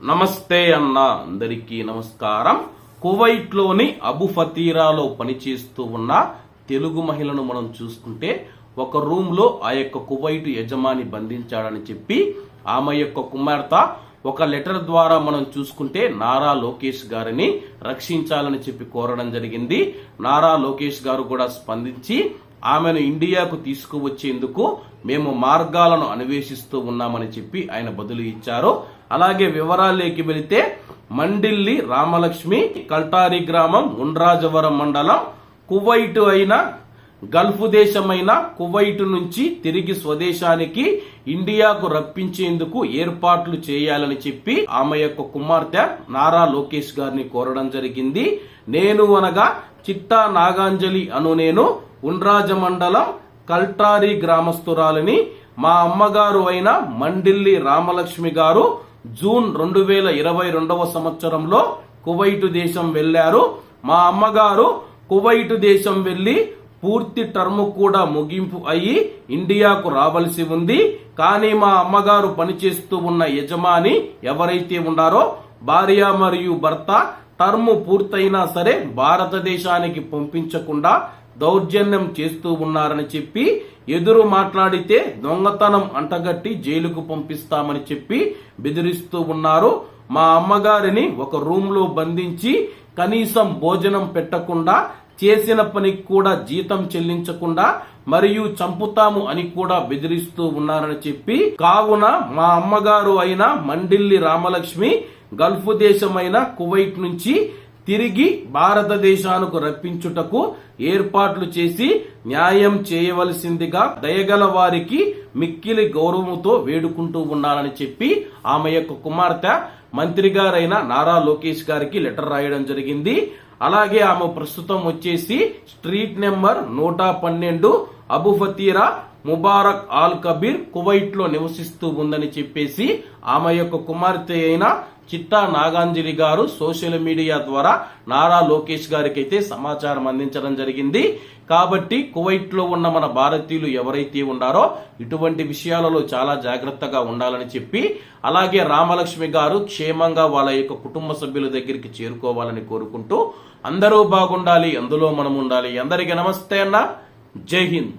నమస్తే అన్న అందరికీ నమస్కారం. కువైట్లోని అబు ఫతీరాలో పనిచేస్తూ ఉన్న తెలుగు మహిళను మనం చూసుకుంటే ఒక రూమ్లో ఆ యొక్క కువైట్ యజమాని బంధించాడని చెప్పి ఆమె యొక్క కుమార్తె ఒక లెటర్ ద్వారా మనం చూసుకుంటే నారా లోకేష్ గారిని రక్షించాలని చెప్పి కోరడం జరిగింది. నారా లోకేష్ గారు కూడా స్పందించి ఆమెను ఇండియాకు తీసుకువచ్చేందుకు మేము మార్గాలను అన్వేషిస్తూ ఉన్నామని చెప్పి ఆయన బదులు ఇచ్చారు. అలాగే వివరాలేకి వెళితే మండిల్లి రామలక్ష్మి కల్టారి గ్రామం ఉండ్రాజవరం మండలం కువైట్ అయిన గల్ఫ్ దేశమైన కువైట్ నుంచి తిరిగి స్వదేశానికి ఇండియాకు రప్పించేందుకు ఏర్పాట్లు చేయాలని చెప్పి ఆమె యొక్క కుమార్తె నారా లోకేష్ గారిని కోరడం జరిగింది. నేను అనగా చిట్టా నాగాంజలి అను నేను ఉండ్రాజ మండలం కల్టారి గ్రామస్తురాలని మా అమ్మగారు అయిన మండిల్లి రామలక్ష్మి గారు జూన్ రెండు వేల ఇరవై రెండవ సంవత్సరంలో కువైట్ దేశం వెళ్ళారు మా అమ్మగారు కువైట్ దేశం వెళ్ళి పూర్తి టర్మ్ కూడా ముగింపు అయ్యి ఇండియాకు రావలసి ఉంది. కానీ మా అమ్మగారు పనిచేస్తూ ఉన్న యజమాని ఎవరైతే ఉన్నారో భార్య మరియు భర్త టర్మ్ పూర్తయినా సరే భారతదేశానికి పంపించకుండా దౌర్జన్యం చేస్తూ ఉన్నారని చెప్పి ఎదురు మాట్లాడితే దొంగతనం అంటగట్టి జైలుకు పంపిస్తామని చెప్పి బెదిరిస్తూ ఉన్నారు. మా అమ్మగారిని ఒక రూమ్లో బంధించి కనీసం భోజనం పెట్టకుండా చేసిన పనికి కూడా జీతం చెల్లించకుండా మరియు చంపుతాము అని కూడా బెదిరిస్తూ ఉన్నారని చెప్పి కావున మా అమ్మగారు అయిన మండిల్లి రామలక్ష్మి గల్ఫ్ దేశమైన కువైట్ నుంచి తిరిగి భారతదేశానికి రప్పించుటకు ఏర్పాట్లు చేసి న్యాయం చేయవలసిందిగా దయగల వారికి మిక్కిలి గౌరవంతో వేడుకుంటూ ఉన్నానని చెప్పి ఆమె యొక్క కుమార్తె మంత్రి గారైన నారా లోకేష్ గారికి లెటర్ రాయడం జరిగింది. అలాగే ఆమె ప్రస్తుతం వచ్చేసి స్ట్రీట్ నెంబర్ నూట పన్నెండు Abu Fatira Mubarak Al Kabeer కువైట్లో నివసిస్తూ ఉందని చెప్పేసి ఆమె యొక్క కుమార్తె అయిన చిట్టా నాగాంజలి గారు సోషల్ మీడియా ద్వారా నారా లోకేష్ గారికి అయితే సమాచారం అందించడం జరిగింది. కాబట్టి కువైట్లో ఉన్న మన భారతీయులు ఎవరైతే ఉన్నారో ఇటువంటి విషయాలలో చాలా జాగ్రత్తగా ఉండాలని చెప్పి అలాగే రామలక్ష్మి గారు క్షేమంగా వాళ్ళ యొక్క కుటుంబ సభ్యుల దగ్గరికి చేరుకోవాలని కోరుకుంటూ అందరూ బాగుండాలి అందులో మనం ఉండాలి అందరికీ నమస్తే అన్న. जय हिंद